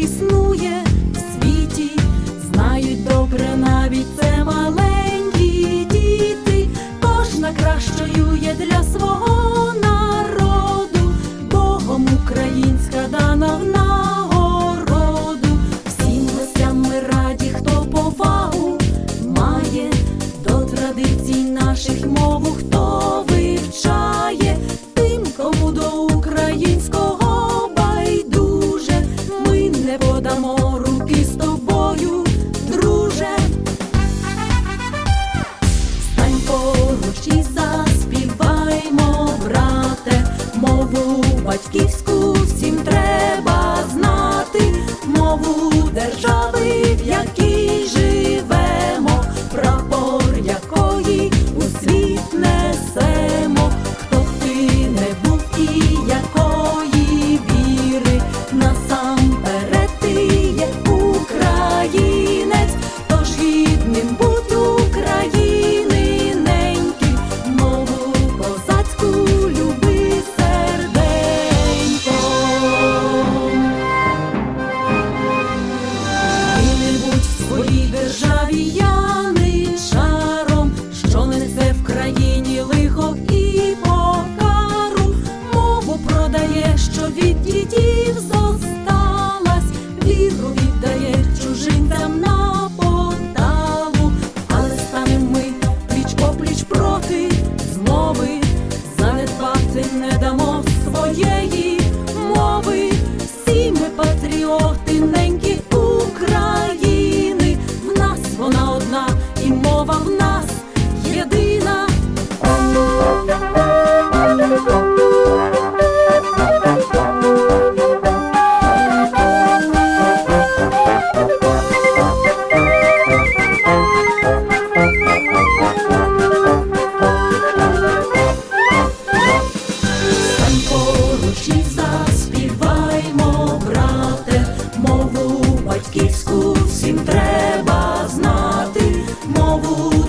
існує в світі, знають добре навіть це маленькі діти, кожна кращою є для свого народу, Богом українська дана в нагороду, всім гостям ми раді, хто повагу має. До традицій наших мову. хто не подамо руки з тобою, друже, стань поруч і заспіваймо, брате, мову батьків.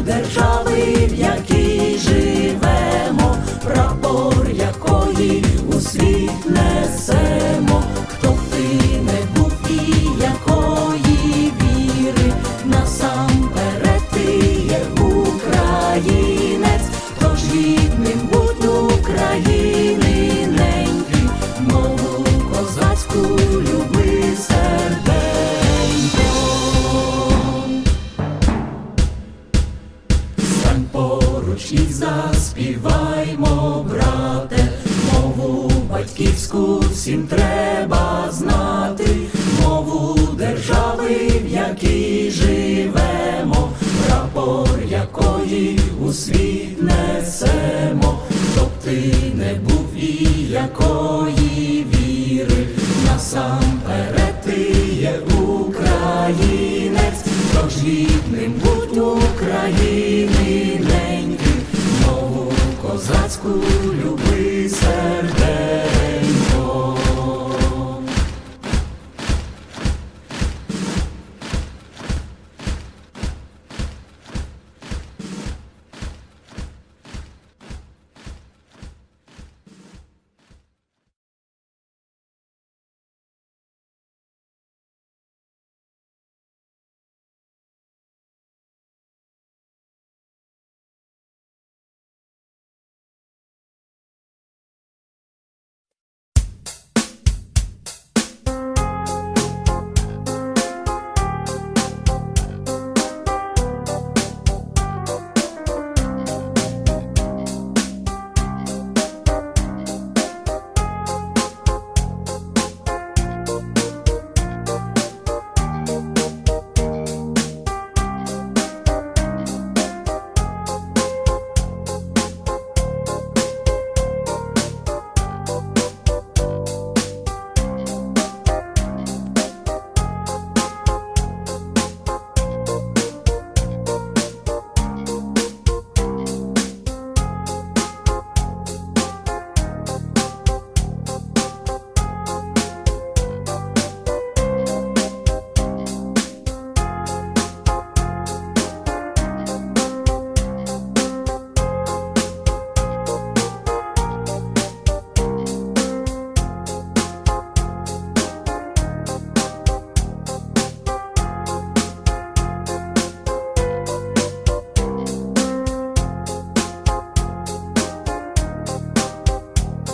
держави. поруч і заспіваймо, брате, мову батьківську всім треба знати, мову держави, в якій живемо, прапор якої у світ несемо, щоб ти не був і якої віри, насамперед ти є українець, тож гідним будь Україна.